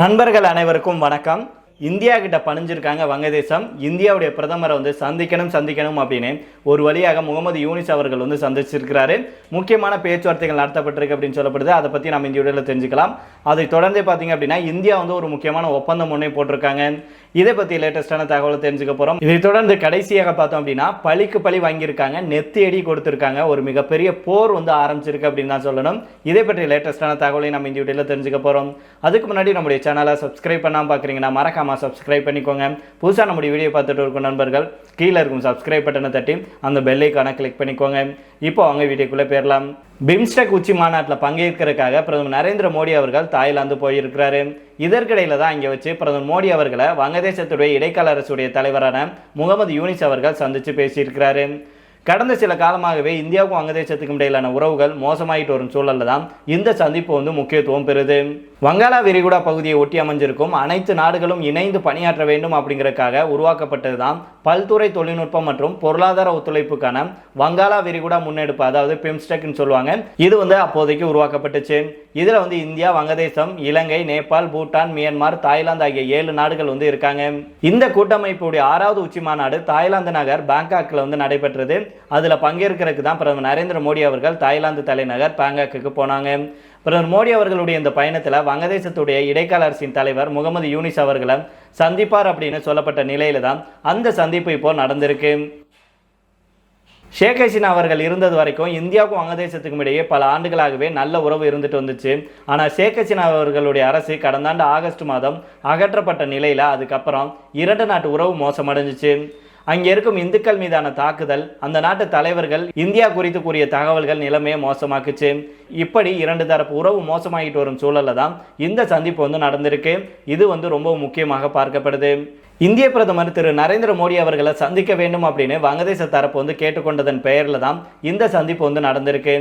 நண்பர்கள் அனைவருக்கும் வணக்கம். இந்தியா கிட்ட பணிஞ்சிருக்காங்க வங்கதேசம். இந்தியாவுடைய பிரதமரை வந்து சந்திக்கணும் சந்திக்கணும் அப்படின்னு ஒரு வழியாக முகமது யூனிஸ் அவர்கள் வந்து சந்திச்சிருக்கிறாரு. முக்கியமான பேச்சுவார்த்தைகள் நடத்தப்பட்டிருக்கு அப்படின்னு சொல்லப்படுது. அதை பற்றி நம்ம இந்த வீடியோவில் தெரிஞ்சுக்கலாம். அதை தொடர்ந்து பார்த்தீங்க அப்படின்னா இந்தியா வந்து ஒரு முக்கியமான ஒப்பந்தம் ஒன்றே போட்டிருக்காங்க. இதை பற்றி லேட்டஸ்டான தகவலை தெரிஞ்சுக்க போகிறோம் இதை தொடர்ந்து கடைசியாக பார்த்தோம் அப்படின்னா பழிக்கு பழி வாங்கியிருக்காங்க நெத்தி அடி கொடுத்துருக்காங்க. ஒரு மிகப்பெரிய போர் வந்து ஆரம்பிச்சிருக்கு அப்படின்னு தான் சொல்லணும். இதை பற்றி லேட்டஸ்டான தகவலை நம்ம இந்த வீடியோவில் தெரிஞ்சுக்க போகிறோம் அதுக்கு முன்னாடி நம்முடைய சேனலை சப்ஸ்கிரைப் பண்ணாமல் பார்க்குறீங்கன்னா மறக்காமல் சப்ஸ்கிரைப் பண்ணிக்கோங்க. புதுசாக நம்முடைய வீடியோ பார்த்துட்டு இருக்கும் நண்பர்கள். கீழே இருக்கும் சப்ஸ்கிரைப் பட்டனை தட்டி அந்த பெல்லைக்கான கிளிக் பண்ணிக்கோங்க. இப்போ அவங்க வீடியோக்குள்ளே போயிடலாம் பிம்ஸ்டெக் உச்சி மாநாட்டில் பங்கேற்கிறதுக்காக பிரதமர் நரேந்திர மோடி அவர்கள் தாய்லாந்து போயிருக்கிறாரு. இதற்கிடையில் தான் இங்கே வச்சு பிரதமர் மோடி அவர்களை வங்கதேசத்துடைய இடைக்கால அரசுடைய தலைவரான முகமது யூனிஸ் அவர்கள் சந்தித்து பேசியிருக்கிறாரு. கடந்த சில காலமாகவே இந்தியாவுக்கும் வங்கதேசத்துக்கும் இடையிலான உறவுகள் மோசமாயிட்டு வரும் சூழலில் தான் இந்த சந்திப்பு வந்து முக்கியத்துவம் பெறுது. வங்காளா விரிகுடா பகுதியை ஒட்டி அமைஞ்சிருக்கும் அனைத்து நாடுகளும் இணைந்து பணியாற்ற வேண்டும் அப்படிங்கிறதுக்காக உருவாக்கப்பட்டது தான் பல்துறை தொழில்நுட்பம் மற்றும் பொருளாதார ஒத்துழைப்புக்கான வங்காளா விரிகுடா முன்னெடுப்பு அதாவது பிம்ஸ்டெக்னு சொல்லுவாங்க. இது வந்து அப்போதைக்கு உருவாக்கப்பட்டுச்சு. இதில் வந்து இந்தியா வங்கதேசம் இலங்கை நேபாள் பூட்டான் மியான்மர் தாய்லாந்து ஆகிய ஏழு நாடுகள் வந்து இருக்காங்க. இந்த கூட்டமைப்புடைய ஆறாவது உச்சி மாநாடு தாய்லாந்து நகர் பேங்காக்கில் வந்து நடைபெற்றது. அதில் பங்கேற்கிறதுக்கு தான் பிரதமர் நரேந்திர மோடி அவர்கள் தாய்லாந்து தலைநகர் பேங்காக்கு போனாங்க. பிரதமர் மோடி அவர்களுடைய இந்த பயணத்தில் வங்கதேசத்துடைய இடைக்கால அரசின் தலைவர் முகமது யூனிஸ் அவர்களை சந்திப்பார் அப்படின்னு சொல்லப்பட்ட நிலையில தான் அந்த சந்திப்பு இப்போ நடந்திருக்கு. ஷேக் ஹசீனா அவர்கள் இருந்தது வரைக்கும் இந்தியாவுக்கும் வங்கதேசத்துக்கும் இடையே பல ஆண்டுகளாகவே நல்ல உறவு இருந்துட்டு வந்துச்சு. ஆனால் ஷேக் ஹசீனா அவர்களுடைய அரசு கடந்த ஆண்டு ஆகஸ்ட் மாதம் அகற்றப்பட்ட நிலையில் அதுக்கப்புறம் இரண்டு நாட்டு உறவு மோசமடைஞ்சிச்சு. அங்கே இருக்கும் இந்துக்கள் மீதான தாக்குதல் அந்த நாட்டு தலைவர்கள் இந்தியா குறித்து கூறிய தகவல்கள் நிலைமையை மோசமாக்குச்சு. இப்படி இரண்டு தரப்பு உறவு மோசமாகிட்டு வரும் சூழலில் தான் இந்த சந்திப்பு வந்து நடந்திருக்கு. இது வந்து ரொம்ப முக்கியமாக பார்க்கப்படுது. இந்திய பிரதமர் திரு நரேந்திர மோடி அவர்களை சந்திக்க வேண்டும் அப்படின்னு வங்கதேச தரப்பு வந்து கேட்டுக்கொண்டதன் பெயரில் தான் இந்த சந்திப்பு வந்து நடந்திருக்கு.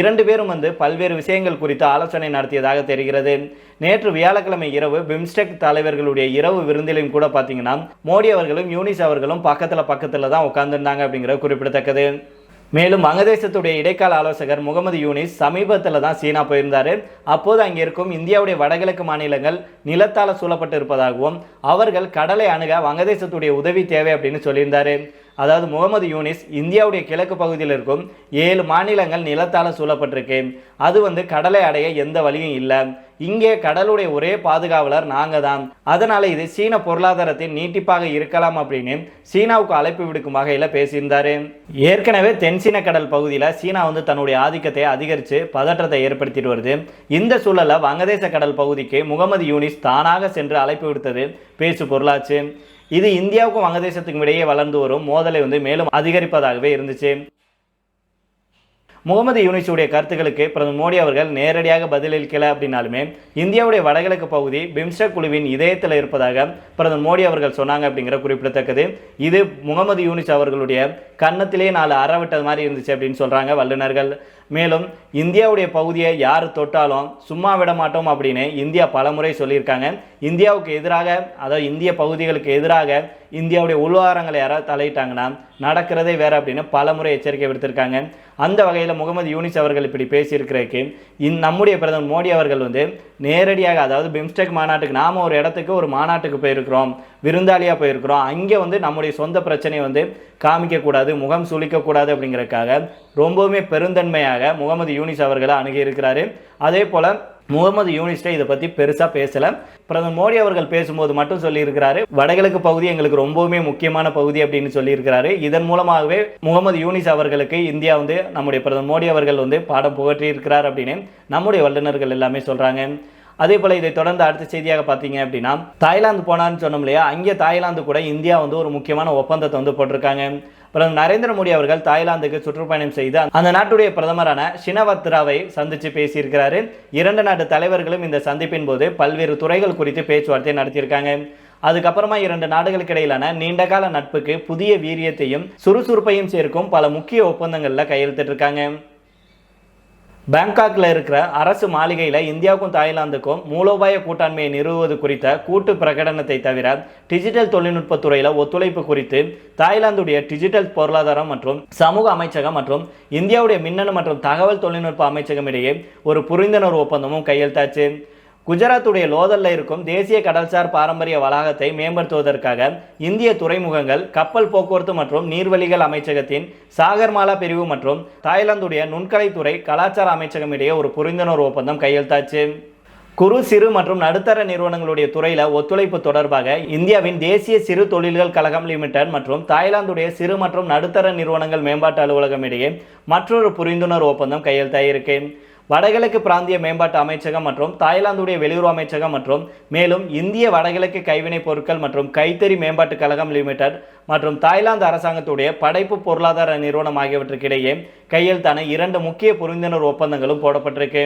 இரண்டு பேரும் வந்து பல்வேறு விஷயங்கள் குறித்து ஆலோசனை நடத்தியதாக தெரிகிறது. நேற்று வியாழக்கிழமை இரவு பிம்ஸ்டெக் தலைவர்களுடைய இரவு விருந்திலையும் கூட பார்த்தீங்கன்னா மோடி அவர்களும் யூனிஸ் அவர்களும் பக்கத்தில் பக்கத்தில் தான் உட்கார்ந்துருந்தாங்க அப்படிங்கிறது குறிப்பிடத்தக்கது. மேலும் வங்கதேசத்துடைய இடைக்கால ஆலோசகர் முகமது யூனிஸ் சமீபத்தில் தான் சீனா போயிருந்தார். அப்போது அங்கே இருக்கும் இந்தியாவுடைய வடகிழக்கு மாநிலங்கள் நிலத்தால் சூழப்பட்டு இருப்பதாகவும் அவர்கள் கடலை அணுக வங்கதேசத்துடைய உதவி தேவை அப்படின்னு சொல்லியிருந்தார். அதாவது முகமது யூனிஸ் இந்தியாவுடைய கிழக்கு பகுதியில் இருக்கும் ஏழு மாநிலங்கள் நிலத்தால் சூழப்பட்டிருக்கு. அது வந்து கடலை அடைய எந்த வழியும் இல்லை. இங்கே கடலுடைய ஒரே பாதுகாவலர் நாங்கள் தான் அதனால் இது சீன பொருளாதாரத்தின் நீட்டிப்பாக இருக்கலாம் அப்படின்னு சீனாவுக்கு அழைப்பு விடுக்கும் வகையில் பேசியிருந்தார். ஏற்கனவே தென்சீன கடல் பகுதியில் சீனா வந்து தன்னுடைய ஆதிக்கத்தை அதிகரித்து பதற்றத்தை ஏற்படுத்திட்டு வருது. இந்த சூழலில் வங்கதேச கடல் பகுதிக்கு முகமது யூனிஸ் தானாக சென்று அழைப்பு விடுத்தது பேசு பொருளாச்சு. இது இந்தியாவுக்கும் வங்கதேசத்துக்கும் இடையே வளர்ந்து வரும் மோதலை வந்து மேலும் அதிகரிப்பதாகவே இருந்துச்சு. முகமது யூனிஸுடைய கருத்துக்களுக்கு பிரதமர் மோடி அவர்கள் நேரடியாக பதிலளிக்கல அப்படின்னாலுமே இந்தியாவுடைய வடகிழக்கு பகுதி பிம்ஸ்டெக் குழுவின் இதயத்தில் இருப்பதாக பிரதமர் மோடி அவர்கள் சொன்னாங்க அப்படிங்கிற குறிப்பிடத்தக்கது. இது முகமது யூனிஸ் அவர்களுடைய கன்னத்திலே நாலு அறவிட்டது மாதிரி இருந்துச்சு அப்படின்னு சொல்றாங்க வல்லுநர்கள். மேலும் இந்தியாவுடைய பகுதியை யார் தொட்டாலும் சும்மா விட மாட்டோம் அப்படின்னு இந்தியா பலமுறை சொல்லியிருக்காங்க. இந்தியாவுக்கு எதிராக அதாவது இந்திய பகுதிகளுக்கு எதிராக இந்தியாவுடைய உள்வாரங்களை யாராவது தலையிட்டாங்கன்னா நடக்கிறதே வேறு அப்படின்னு பலமுறை எச்சரிக்கை விடுத்திருக்காங்க. அந்த வகையில் முகமது யூனிஸ் அவர்கள் இப்படி பேசியிருக்கிறதுக்கு இந் நம்முடைய பிரதமர் மோடி அவர்கள் வந்து நேரடியாக அதாவது பிம்ஸ்டெக் மாநாட்டுக்கு நாம் ஒரு இடத்துக்கு ஒரு மாநாட்டுக்கு போயிருக்கிறோம் விருந்தாளியாக போயிருக்கிறோம். அங்கே வந்து நம்முடைய சொந்த பிரச்சனையை வந்து காமிக்கக்கூடாது முகம் சுளிக்கக்கூடாது அப்படிங்கிறதுக்காக ரொம்பவுமே பெருந்தன்மையாக முகமது யூனிஸ் அவர்களை அணுகியிருக்கிறாரு. அதே போல் முகமது யூனிஸ்டை இதை பற்றி பெருசாக பேசலை. பிரதமர் மோடி அவர்கள் பேசும்போது மட்டும் சொல்லியிருக்கிறாரு வடகிழக்கு பகுதி எங்களுக்கு ரொம்பவுமே முக்கியமான பகுதி அப்படின்னு சொல்லியிருக்கிறாரு. இதன் மூலமாகவே முகமது யூனிஸ் அவர்களுக்கு இந்தியா வந்து நம்முடைய பிரதமர் மோடி அவர்கள் வந்து பாடம் புகற்றி இருக்கிறார் அப்படின்னு நம்முடைய வல்லுநர்கள் எல்லாமே சொல்கிறாங்க அதே போல் இதை தொடர்ந்து அடுத்த செய்தியாக பார்த்தீங்க அப்படின்னா தாய்லாந்து போனான்னு சொன்னோம் இல்லையா? அங்கே தாய்லாந்து கூட இந்தியா வந்து ஒரு முக்கியமான ஒப்பந்தத்தை வந்து போட்டிருக்காங்க. பிரதமர் நரேந்திர மோடி அவர்கள் தாய்லாந்துக்கு சுற்றுப்பயணம் செய்து அந்த நாட்டுடைய பிரதமரான ஷினவத்ராவை சந்தித்து பேசியிருக்கிறாரு. இரண்டு நாட்டு தலைவர்களும் இந்த சந்திப்பின் போது பல்வேறு துறைகள் குறித்து பேச்சுவார்த்தை நடத்தியிருக்காங்க. அதுக்கப்புறமா இரண்டு நாடுகளுக்கு இடையிலான நீண்டகால நட்புக்கு புதிய வீரியத்தையும் சுறுசுறுப்பையும் சேர்க்கும் பல முக்கிய ஒப்பந்தங்களில் கையெழுத்திட்டிருக்காங்க. பேங்காக்ல இருக்கிற அரசு மாளிகையில் இந்தியாவுக்கும் தாய்லாந்துக்கும் மூலோபாய கூட்டாண்மையை நிறுவுவது குறித்த கூட்டு பிரகடனத்தை தவிர டிஜிட்டல் தொழில்நுட்பத்துறையில் ஒத்துழைப்பு குறித்து தாய்லாந்துடைய டிஜிட்டல் பொருளாதாரம் மற்றும் சமூக அமைச்சகம் மற்றும் இந்தியாவுடைய மின்னணு மற்றும் தகவல் தொழில்நுட்ப அமைச்சகம் இடையே ஒரு புரிந்துணர்வு ஒப்பந்தமும் கையெழுத்தாச்சு. குஜராத்துடைய லோதல்ல இருக்கும் தேசிய கடல்சார் பாரம்பரிய வளாகத்தை மேம்படுத்துவதற்காக இந்திய துறைமுகங்கள் கப்பல் போக்குவரத்து மற்றும் நீர்வழிகள் அமைச்சகத்தின் சாகர்மாலா பிரிவு மற்றும் தாய்லாந்துடைய நுண்கலைத்துறை கலாச்சார அமைச்சகம் இடையே ஒரு புரிந்துணர்வு ஒப்பந்தம் கையெழுத்தாச்சு. குறு சிறு மற்றும் நடுத்தர நிறுவனங்களுடைய துறையில் ஒத்துழைப்பு தொடர்பாக இந்தியாவின் தேசிய சிறு தொழில்கள் கழகம் லிமிடெட் மற்றும் தாய்லாந்துடைய சிறு மற்றும் நடுத்தர நிறுவனங்கள் மேம்பாட்டு அலுவலகம் இடையே மற்றொரு புரிந்துணர்வு ஒப்பந்தம் கையெழுத்தாயிருக்கு. வடகிழக்கு பிராந்திய மேம்பாட்டு அமைச்சகம் மற்றும் தாய்லாந்துடைய வெளியுறவு அமைச்சகம் மற்றும் மேலும் இந்திய வடகிழக்கு கைவினைப் பொருட்கள் மற்றும் கைத்தறி மேம்பாட்டு கழகம் லிமிடெட் மற்றும் தாய்லாந்து அரசாங்கத்துடைய படைப்பு பொருளாதார நிறுவனம் ஆகியவற்றுக்கிடையே கையெழுத்தான இரண்டு முக்கிய புரிந்துணர்வு ஒப்பந்தங்களும் போடப்பட்டிருக்கு.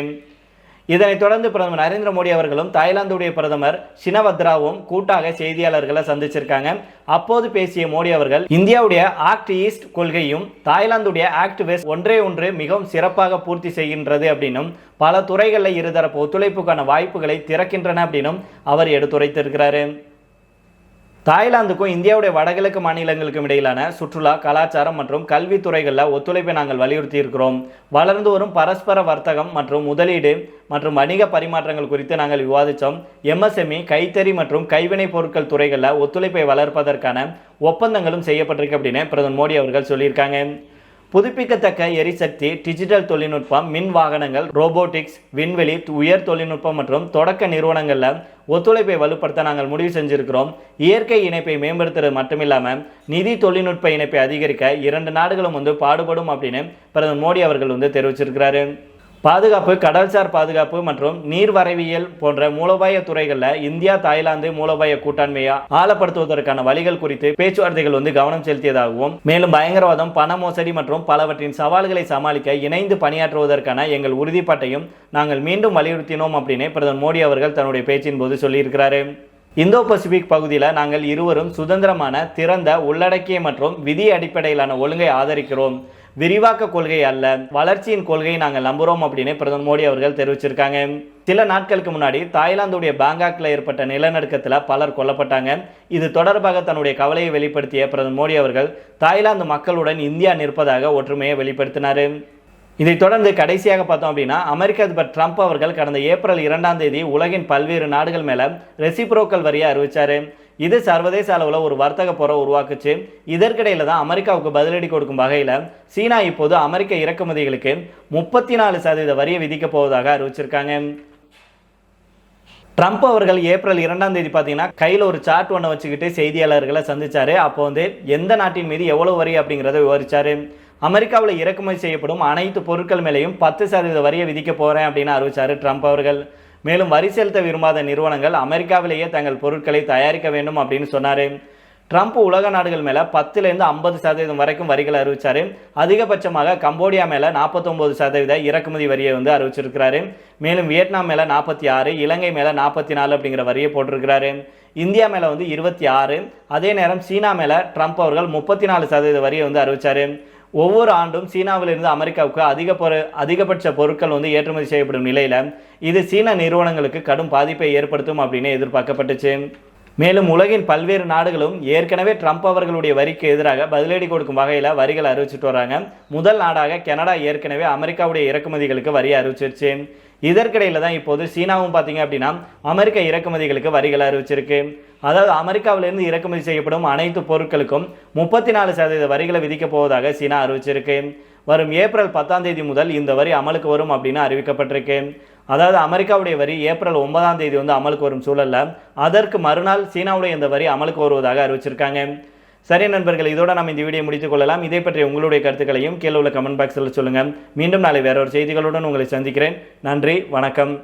இதனைத் தொடர்ந்து பிரதமர் நரேந்திர மோடி அவர்களும் தாய்லாந்துடைய பிரதமர் சினவத்ராவும் கூட்டாக செய்தியாளர்களை சந்திச்சிருக்காங்க. அப்போது பேசிய மோடி அவர்கள் இந்தியாவுடைய ஆக்ட் ஈஸ்ட் கொள்கையும் தாய்லாந்துடைய ஆக்ட் வெஸ்ட் ஒன்றே ஒன்று மிகவும் சிறப்பாக பூர்த்தி செய்கின்றது அப்படின்னும் பல துறைகளில் இருதரப்பு ஒத்துழைப்புக்கான வாய்ப்புகளை திறக்கின்றன அப்படின்னும் அவர் எடுத்துரைத்திருக்கிறாரு. தாய்லாந்துக்கும் இந்தியாவுடைய வடகிழக்கு மாநிலங்களுக்கும் இடையிலான சுற்றுலா கலாச்சாரம் மற்றும் கல்வித்துறைகளில் ஒத்துழைப்பை நாங்கள் வலியுறுத்தி இருக்கிறோம். வளர்ந்து வரும் பரஸ்பர வர்த்தகம் மற்றும் முதலீடு மற்றும் வணிக பரிமாற்றங்கள் குறித்து நாங்கள் விவாதித்தோம் எம்எஸ்எம்இ கைத்தறி மற்றும் கைவினைப் பொருட்கள் துறைகளில் ஒத்துழைப்பை வளர்ப்பதற்கான ஒப்பந்தங்களும் செய்யப்பட்டிருக்கு அப்படின்னு பிரதமர் மோடி அவர்கள் சொல்லியிருக்காங்க. புதுப்பிக்கத்தக்க எரிசக்தி டிஜிட்டல் தொழில்நுட்பம் மின் வாகனங்கள் ரோபோட்டிக்ஸ் விண்வெளி உயர் தொழில்நுட்பம் மற்றும் தொடக்க நிறுவனங்களில் ஒத்துழைப்பை வலுப்படுத்த நாங்கள் முடிவு செஞ்சிருக்கிறோம். இயற்கை இணைப்பை மேம்படுத்துறது மட்டுமில்லாமல் நிதி தொழில்நுட்ப இணைப்பை அதிகரிக்க இரண்டு நாடுகளும் வந்து பாடுபடும் அப்படின்னு பிரதமர் மோடி அவர்கள் வந்து தெரிவிச்சிருக்கிறாரு. பாதுகாப்பு கடல்சார் பாதுகாப்பு மற்றும் நீர்வரவியல் போன்ற மூலோபாய துறைகளில் இந்தியா தாய்லாந்து மூலோபாய கூட்டாண்மையை ஆழப்படுத்துவதற்கான வழிகள் குறித்து பேச்சுவார்த்தைகள் வந்து கவனம் செலுத்தியதாகவும் மேலும் பயங்கரவாதம் பண மோசடி மற்றும் பலவற்றின் சவால்களை சமாளிக்க இணைந்து பணியாற்றுவதற்கான எங்கள் உறுதிப்பாட்டையும் நாங்கள் மீண்டும் வலியுறுத்தினோம் அப்படின்னு பிரதமர் மோடி அவர்கள் தன்னுடைய பேச்சின் போது சொல்லியிருக்கிறாரு. இந்தோ பசிபிக் பகுதியில் நாங்கள் இருவரும் சுதந்திரமான திறந்த உள்ளடக்கிய மற்றும் விதி அடிப்படையிலான ஒழுங்கை ஆதரிக்கிறோம். விரிவாக்க கொள்கை அல்ல. வளர்ச்சியின் கொள்கையை நாங்கள் நம்புகிறோம் அப்படின்னு பிரதமர் மோடி அவர்கள் தெரிவிச்சிருக்காங்க. சில நாட்களுக்கு முன்னாடி தாய்லாந்துடைய பேங்காக்ல ஏற்பட்ட நிலநடுக்கத்தில் பலர் கொல்லப்பட்டாங்க. இது தொடர்பாக தன்னுடைய கவலையை வெளிப்படுத்திய பிரதமர் மோடி அவர்கள் தாய்லாந்து மக்களுடன் இந்தியா நிற்பதாக ஒற்றுமையை வெளிப்படுத்தினார். இதைத் தொடர்ந்து கடைசியாக பார்த்தோம் அப்படின்னா அமெரிக்க அதிபர் ட்ரம்ப் அவர்கள் கடந்த ஏப்ரல் இரண்டாம் தேதி உலகின் பல்வேறு நாடுகள் மேலே ரெசிப்ரோக்கல் வரியை அறிவிச்சார். இது சர்வதேச அளவில் ஒரு வர்த்தக போரை உருவாக்குச்சு. இதற்கிடையில் தான் அமெரிக்காவுக்கு பதிலடி கொடுக்கும் வகையில் சீனா இப்போது அமெரிக்க இறக்குமதிகளுக்கு முப்பத்தி நாலு சதவீத வரியை விதிக்கப் போவதாக அறிவிச்சிருக்காங்க. ட்ரம்ப் அவர்கள் ஏப்ரல் இரண்டாம் தேதி பார்த்தீங்கன்னா கையில் ஒரு சார்ட் ஒன்றை வச்சுக்கிட்டு செய்தியாளர்களை சந்திச்சார். அப்போ வந்து எந்த நாட்டின் மீது எவ்வளோ வரி அப்படிங்கிறத விவரிச்சாரு. அமெரிக்காவில் இறக்குமதி செய்யப்படும் அனைத்து பொருட்கள் மேலேயும் பத்து சதவீத வரியை விதிக்க போகிறேன் அப்படின்னு அறிவிச்சாரு ட்ரம்ப் அவர்கள். மேலும் வரி செலுத்த விரும்பாத நிறுவனங்கள் அமெரிக்காவிலேயே தங்கள் பொருட்களை தயாரிக்க வேண்டும் அப்படின்னு சொன்னார். ட்ரம்ப் உலக நாடுகள் மேலே பத்துலேருந்து ஐம்பது சதவீதம் வரைக்கும் வரிகளை அறிவித்தார் அதிகபட்சமாக கம்போடியா மேலே நாற்பத்தொம்போது சதவீத இறக்குமதி வரியை வந்து அறிவிச்சிருக்கிறாரு. மேலும் வியட்நாம் மேலே நாற்பத்தி ஆறு இலங்கை மேலே நாற்பத்தி நாலு அப்படிங்கிற வரியை போட்டிருக்கிறாரு. இந்தியா மேலே வந்து இருபத்தி ஆறு. அதே நேரம் சீனா மேலே ட்ரம்ப் அவர்கள் முப்பத்தி நாலு சதவீத வரியை வந்து அறிவிச்சாரு. ஒவ்வொரு ஆண்டும் சீனாவிலிருந்து அமெரிக்காவுக்கு அதிக பொரு அதிகபட்ச பொருட்கள் வந்து ஏற்றுமதி செய்யப்படும் நிலையில் இது சீன நிறுவனங்களுக்கு கடும் பாதிப்பை ஏற்படுத்தும் அப்படின்னு எதிர்பார்க்கப்பட்டுச்சு. மேலும் உலகின் பல்வேறு நாடுகளும் ஏற்கனவே ட்ரம்ப் அவர்களுடைய வரிக்கு எதிராக பதிலடி கொடுக்கும் வகையில் வரிகள் அறிவிச்சிட்டு வராங்க முதல் நாடாக கனடா ஏற்கனவே அமெரிக்காவுடைய இறக்குமதிகளுக்கு வரி அறிவிச்சிருச்சு. இதற்கிடையில் தான் இப்போது சீனாவும் பார்த்தீங்க அப்படின்னா அமெரிக்க இறக்குமதிகளுக்கு வரிகள் அறிவிச்சிருக்கு. அதாவது அமெரிக்காவிலிருந்து இறக்குமதி செய்யப்படும் அனைத்து பொருட்களுக்கும் முப்பத்தி நாலு சதவீத வரிகளை விதிக்கப் போவதாக சீனா அறிவிச்சிருக்கு. வரும் ஏப்ரல் பத்தாம் தேதி முதல் இந்த வரி அமலுக்கு வரும் அப்படின்னு அறிவிக்கப்பட்டிருக்கு அதாவது அமெரிக்காவுடைய வரி ஏப்ரல் ஒன்பதாம் தேதி வந்து அமலுக்கு வரும் சூழல்ல அதற்கு மறுநாள் சீனாவுடைய இந்த வரி அமலுக்கு வருவதாக அறிவிச்சிருக்காங்க. சரி நண்பர்கள் இதோட நம்ம இந்த வீடியோ முடித்துக் கொள்ளலாம். இதை பற்றி உங்களுடைய கருத்துக்களையும் கீழே உள்ள கமெண்ட் பாக்ஸில் சொல்லுங்கள் மீண்டும் நாளை வேற ஒரு செய்திகளுடன் உங்களை சந்திக்கிறேன். நன்றி வணக்கம்.